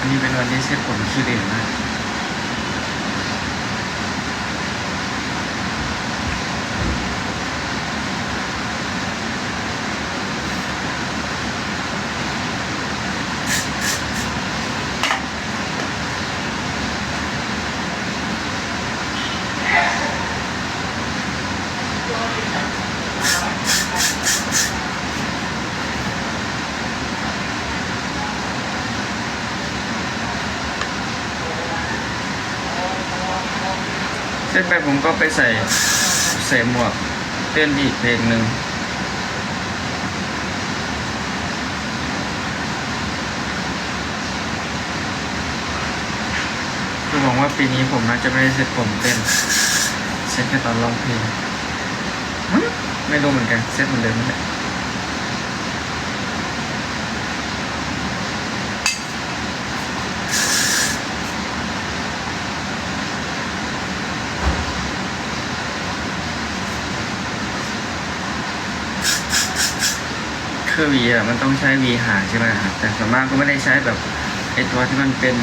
อันนี้เป็นวันที่เซ็ตผมคิดเองมาก เสร็จไปผมก็ไปใส่ใส่หมวกเต้นอีกเพลงหนึ่งคือหวังว่าปีนี้ผมน่าจะไม่ได้เซ็ตผมเต้นเซ็ตแค่ตอนร้องเพลงไม่รู้เหมือนกันเซ็ตเหมือนเดิมนั่นแหละ คือวีอะมันต้องใช้วีหางใช่ไหมครับแต่ส่วนมากก็ไม่ได้ใช้แบบไอตัวที่มันเป็น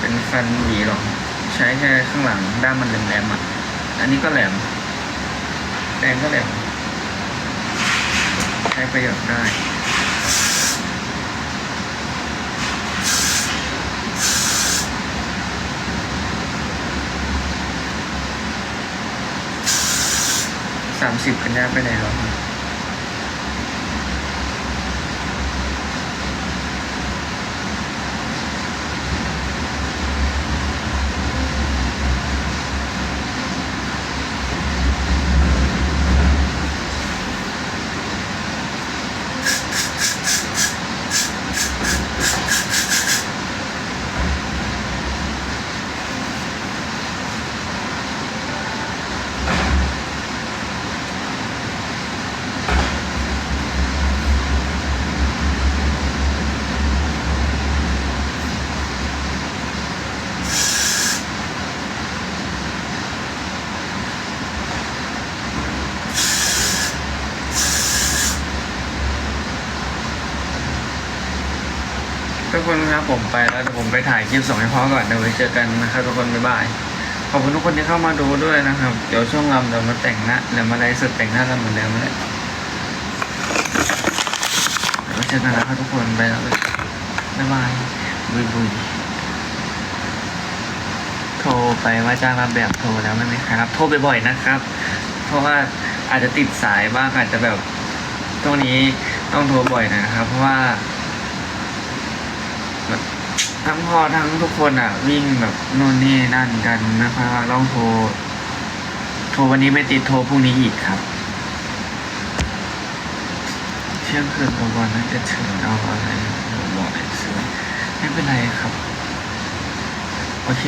เป็นฟันหวีหรอกใช้แค่ข้างหลังด้ามมันแหลมๆอะอันนี้ก็แหลมแปรงก็แหลมใช้ประโยชน์ได้สามสิบกันยาไปไหนหรอ ทุกคนครับผมไปแล้วเดี๋ยวผมไปถ่ายคลิปส่งให้พ่อก่อนเดี๋ยวไว้เจอกันนะครับทุกคนบ๊ายบายขอบคุณทุกคนที่เข้ามาดูด้วยนะครับ เดี๋ยวช่วงรำเดี๋ยวมาแต่งหน้าเดี๋ยวมาไลฟ์สดแต่งหน้ากันเหมือนเดิมเลยเดี๋ยวไว้เจอกันนะครับทุกคนไปแล้วบ๊ายบายบุยบุยโทรไปว่าจ้างรับแบบโทรแล้วไม่มีใครรับโทรบ่อยๆนะครับ เพราะว่าอาจจะติดสายบ้างอาจจะแบบช่วงนี้ต้องโทรบ่อยนะครับ เพราะว่า ทั้งพ่อทั้งทุกคนอะ วิ่งแบบนู่นนี่นั่นกันไม่ค่อยว่างต้องโทร โทรวันนี้ไม่ติดโทรพรุ่งนี้อีกครับ เชื่องคืนกลางวันนั้นจะถึงเอาอะไรบอกไอ้เสือไม่เป็นไรครับ โอเค